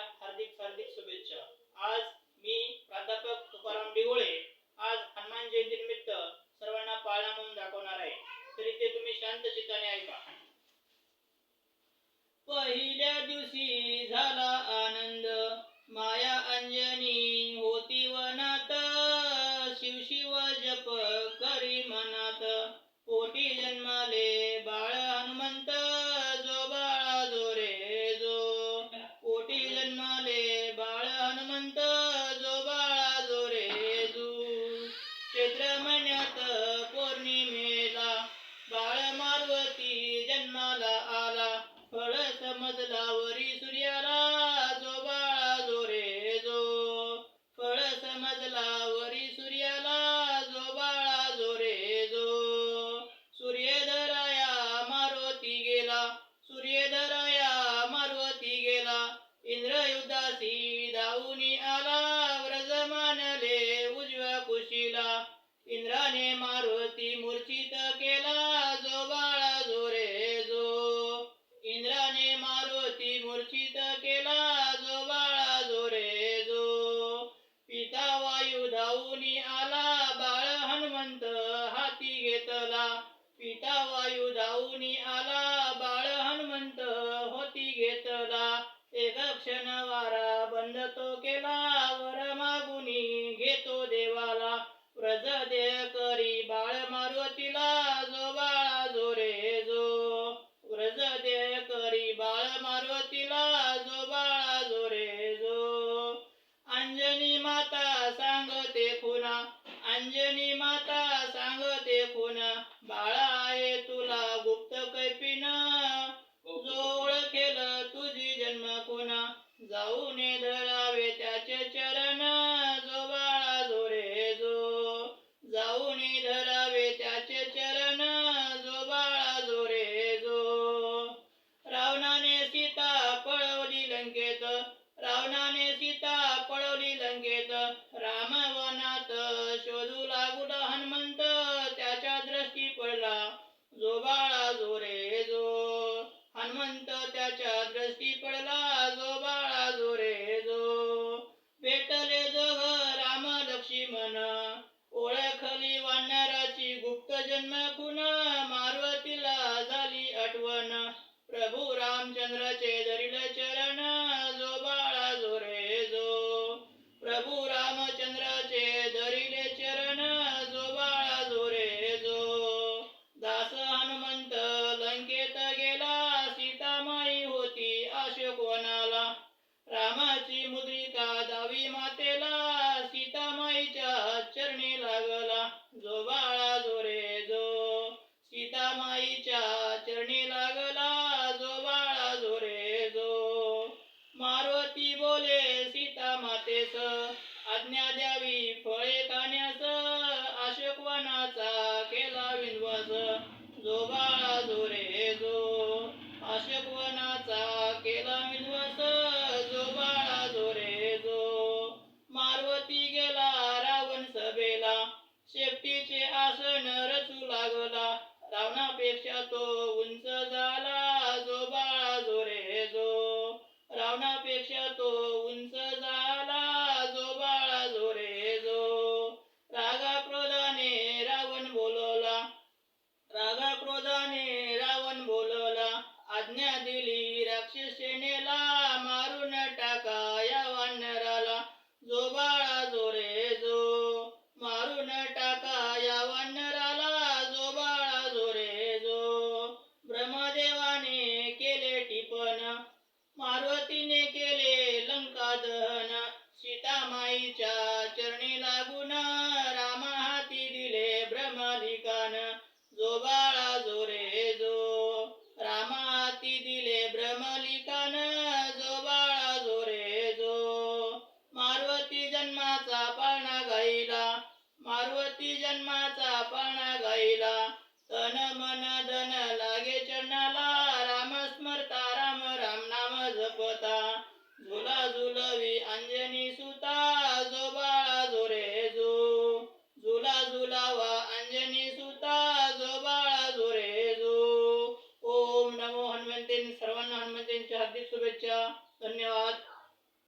हार्दिक हार्दिक शुभेच्छा. आज मी प्राध्यापक तुकाराम डिगोळे आज हनुमान जयंती निमित्त सर्वांना पाळणा म्हणून दाखवणार आहे. तरी ते तुम्ही शांत चित्ताने ऐका. पहिल्या दिवशी झाला आनंद. എല്ലാവരെയും मूर्छित केला जो बाळा जो रे जो. पिता वायू धावून आला बाळ हनुमंत हाती घेतला. पिता वायू धावून आला बाळ हनुमंत होती घेतला. एक क्षण वारा बंद तो केला वर मागुनी घेतो देवाला. व्रज दे करी बाळ मारुतीला जो बाळा जो रे जो व्रज दे करी बाळ मारुतीला जो बाळा जो रे जो अंजनी माता सांगते खुना अंजनी माता सांगते खुना. बाळा आहे तुला गुप्त कैपिन जो ओळखेल तुझी जन्म खुना जाऊ धरावे त्याचे चरण. जो बाळा जो. रे जो जाऊ धरावे त्याचे चरण. जो बाळा जो रे जो. रावणाने सीता पळवली लंकेत. रावणाने सीता पळवली लंकेत राम वनात शोधू लागुला हनुमंत त्याच्या दृष्टी पडला जो बाळा जो रे जो हनुमंत त्याच्या दृष्टी पडला जो बाळा जो रे जो भेटले जोग राम लक्ष्मण ओळखली वानराची गुप्त जन्म पुन्हा मारुतीला झाली आठवण. प्रभू रामचंद्राचे धरिल चरण जो बाळा जो रे जो. प्रभू रामचंद्राचे माईच्या चरणी लागला जो बाळा जो रे जो. मारुती बोले सीता मातेस आज्ञा द्यावी फळे खाण्यास. अशोकवनाचा केला विनवास. जो बाळा जो. रे जो अशोकवनाचा केला विनवास. जो बाळा जो रे जो. मारवती गेला रावण सभेला. शेपटीचे रावणापेक्षा तो उंच झाला जो बाळा जो रे जो. रावणापेक्षा तो उंच झाला जो बाळा जो रे जो. रागा क्रोधाने रावण बोलवला रागा क्रोधाने रावण बोलवला आज्ञा दिली राक्षस सेनेला मारून टाका या वानराला जो बाळा जो रे जो मारून टाका या वानराला जो बाळा जो रे जो ब्रह्मदेवाने केले टिपण मारुतीने केले लंका दहन. सीतामाईच्या चरणी लागून रामा हाती दिले ब्रह्मलिकान. जो बाळा जो रे जो रामा हाती दिले ब्रह्मलिकान. जो बाळा जो रे जो मारवती जन्माचा पाळणा गाईला मारवती जन्माचा पाळणा गाईला. तन मन धन लागे चरणाला पता. झुला झुलवी अंजनी सुता आजोबा